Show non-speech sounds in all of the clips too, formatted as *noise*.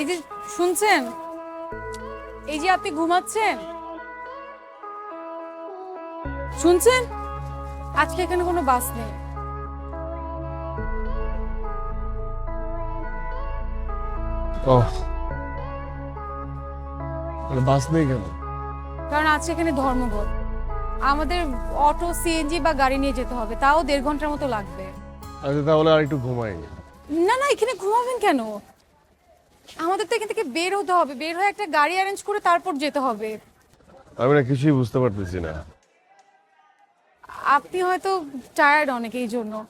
এই যে শুনছেন? এই যে আপনি ঘুমাচ্ছেন? শুনছেন? আজকে এখানে কোনো বাস নেই। ও বাস নেই কেন? কারণ আজকে এখানে ধর্মঘট। আমাদের অটো সিএনজি বা গাড়ি নিয়ে যেতে হবে। তাও দেড় ঘণ্টার মতো লাগবে। আচ্ছা তাহলে আর একটু ঘুমাই। না না এখানে ঘুমাবেন কেন? আমাদের তো এখান থেকে বের হতে হবে। বের হয়ে একটা গাড়ি অ্যারেঞ্জ করে তারপর যেতে হবে। আমি না কিছুই বুঝতে পারতেছি না। আপনি হয়তো টায়ার্ড অনেক এই জন্য।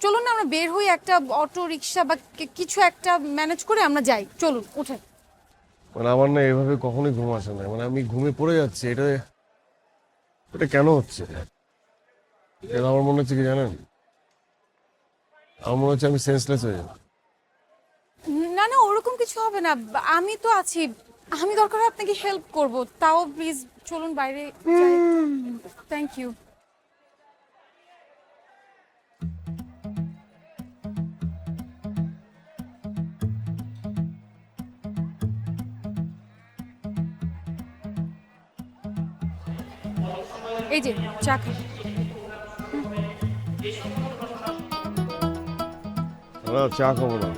চলুন না আমরা বের হই একটা অটো রিক্সা বা কি- কিছু একটা ম্যানেজ করে আমরা যাই। চলুন উঠেন। মানে আমার না এভাবে কখনোই ঘুম আসে না। মানে আমি ঘুমে পড়ে যাচ্ছি এটা এটা কেন হচ্ছে? এটা আমার মনে হচ্ছে কি জানেন? আমার মনে হচ্ছে আমি সেন্সলেস হয়ে যাব ওরকম কিছু হবে না। আমি তো আছি। আমি দরকার হয় আপনাকে হেল্প করব। তাও প্লিজ চলুন বাইরে থ্যাংক ইউ এই যে, চা খান চা খাব না।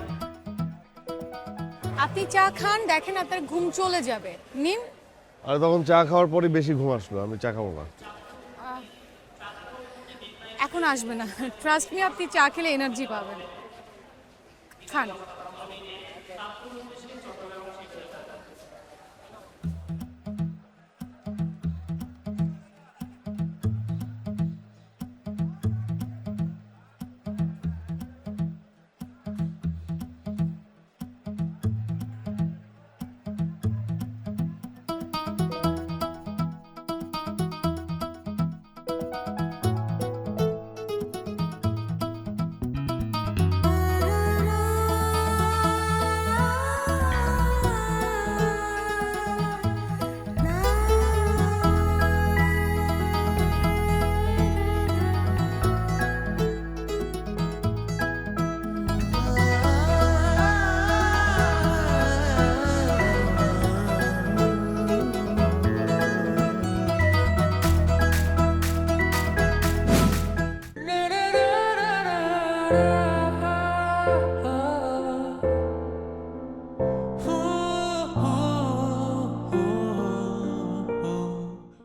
আপনি চা খান দেখেন আপনার ঘুম চলে যাবে। নিন। আর তখন চা খাওয়ার পরে বেশি ঘুম আসলো আমি চা খাব না। এখন আসবে না। *laughs* ট্রাস্ট মি আপনি চা খেলে এনার্জি পাবেন। খান। out of